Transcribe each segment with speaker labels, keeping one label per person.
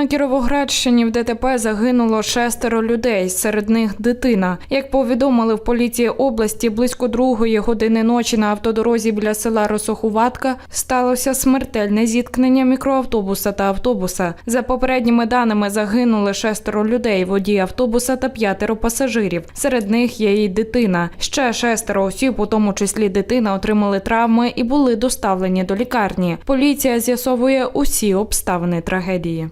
Speaker 1: На Кіровоградщині в ДТП загинуло шестеро людей, серед них дитина. Як повідомили в поліції області, близько другої години ночі на автодорозі біля села Росохуватка сталося смертельне зіткнення мікроавтобуса та автобуса. За попередніми даними загинули шестеро людей, водій автобуса та п'ятеро пасажирів. Серед них є і дитина. Ще шестеро осіб, у тому числі дитина, отримали травми і були доставлені до лікарні. Поліція з'ясовує усі обставини трагедії.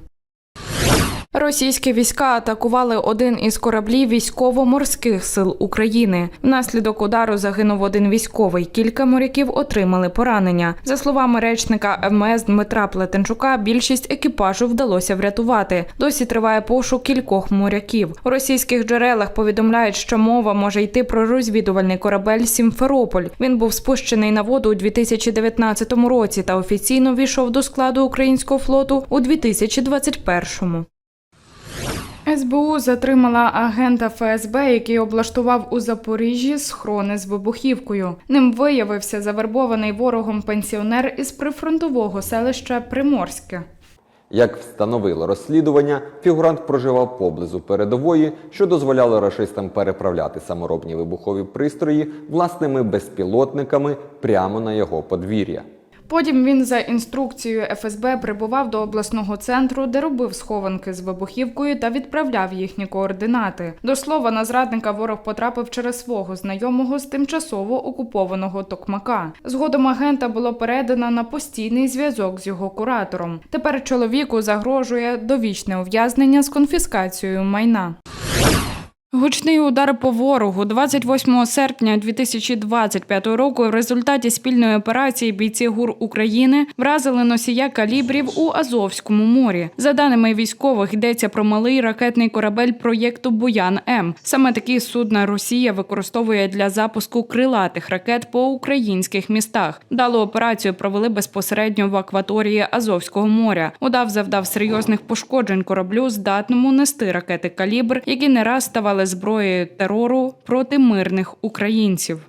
Speaker 1: Російські війська атакували один із кораблів військово-морських сил України. Внаслідок удару загинув один військовий. Кілька моряків отримали поранення. За словами речника МС Дмитра Плетенчука, більшість екіпажу вдалося врятувати. Досі триває пошук кількох моряків. У російських джерелах повідомляють, що мова може йти про розвідувальний корабель Сімферополь. Він був спущений на воду у 2019 році та офіційно війшов до складу українського флоту у 2021. СБУ затримала агента ФСБ, який облаштував у Запоріжжі схорони з вибухівкою. Ним виявився завербований ворогом пенсіонер із прифронтового селища Приморське.
Speaker 2: Як встановило розслідування, фігурант проживав поблизу передової, що дозволяло рашистам переправляти саморобні вибухові пристрої власними безпілотниками прямо на його подвір'я.
Speaker 1: Потім він за інструкцією ФСБ прибував до обласного центру, де робив схованки з вибухівкою та відправляв їхні координати. До слова, на зрадника ворог потрапив через свого знайомого з тимчасово окупованого Токмака. Згодом агента було передано на постійний зв'язок з його куратором. Тепер чоловіку загрожує довічне ув'язнення з конфіскацією майна. Гучний удар по ворогу 28 серпня 2025 року в результаті спільної операції бійці ГУР України вразили носія калібрів у Азовському морі. За даними військових, йдеться про малий ракетний корабель проєкту Буян М. Саме такі судна Росія використовує для запуску крилатих ракет по українських містах. Далу операцію провели безпосередньо в акваторії Азовського моря. Удав завдав серйозних пошкоджень кораблю, здатному нести ракети калібр, які не раз ставали зброєю терору проти мирних українців.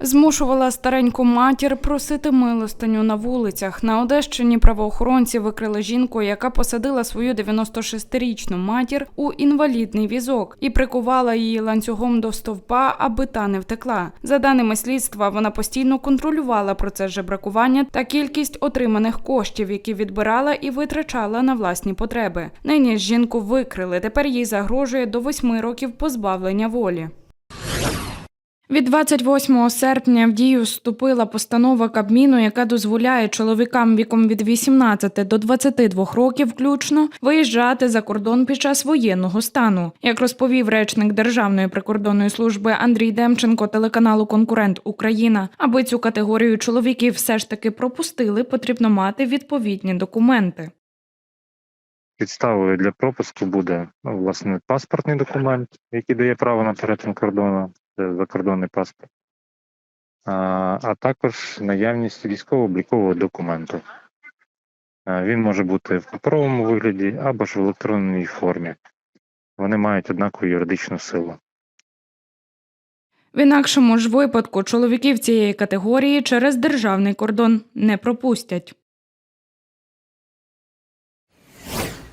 Speaker 1: Змушувала стареньку матір просити милостиню на вулицях. На Одещині правоохоронці викрили жінку, яка посадила свою 96-річну матір у інвалідний візок і прикувала її ланцюгом до стовпа, аби та не втекла. За даними слідства, вона постійно контролювала процес жебракування та кількість отриманих коштів, які відбирала і витрачала на власні потреби. Нині жінку викрили. Тепер їй загрожує до восьми років позбавлення волі. Від 28 серпня в дію вступила постанова Кабміну, яка дозволяє чоловікам віком від 18 до 22 років включно виїжджати за кордон під час воєнного стану. Як розповів речник Державної прикордонної служби Андрій Демченко телеканалу Конкурент Україна, аби цю категорію чоловіків все ж таки пропустили, потрібно мати відповідні документи.
Speaker 3: Підставою для пропуску буде власне паспортний документ, який дає право на перетин кордону, закордонний паспорт, а, а також наявність військово-облікового документу. Він може бути в паперовому вигляді або ж в електронній формі. Вони мають однакову юридичну силу.
Speaker 1: В інакшому ж випадку чоловіків цієї категорії через державний кордон не пропустять.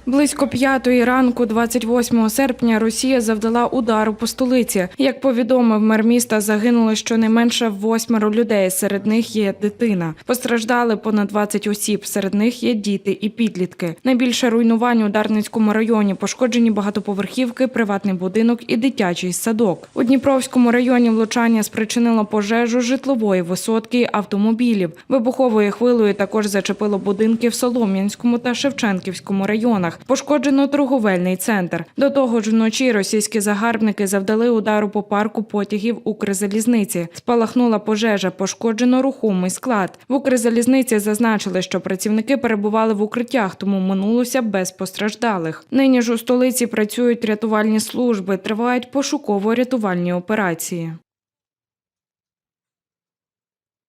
Speaker 1: Близько п'ятої ранку, 28 серпня, Росія завдала удару по столиці. Як повідомив мер міста, загинули щонайменше восьмеро людей. Серед них є дитина. Постраждали понад 20 осіб. Серед них є діти і підлітки. Найбільше руйнувань у Дарницькому районі пошкоджені багатоповерхівки, приватний будинок і дитячий садок. У Дніпровському районі влучання спричинило пожежу житлової висотки автомобілів. Вибуховою хвилею також зачепило будинки в Солом'янському та Шевченківському районах. Пошкоджено торговельний центр. До того ж, вночі російські загарбники завдали удару по парку потягів Укрзалізниці. Спалахнула пожежа, пошкоджено рухомий склад. В Укрзалізниці зазначили, що працівники перебували в укриттях, тому минулося без постраждалих. Нині ж у столиці працюють рятувальні служби, тривають пошуково-рятувальні операції.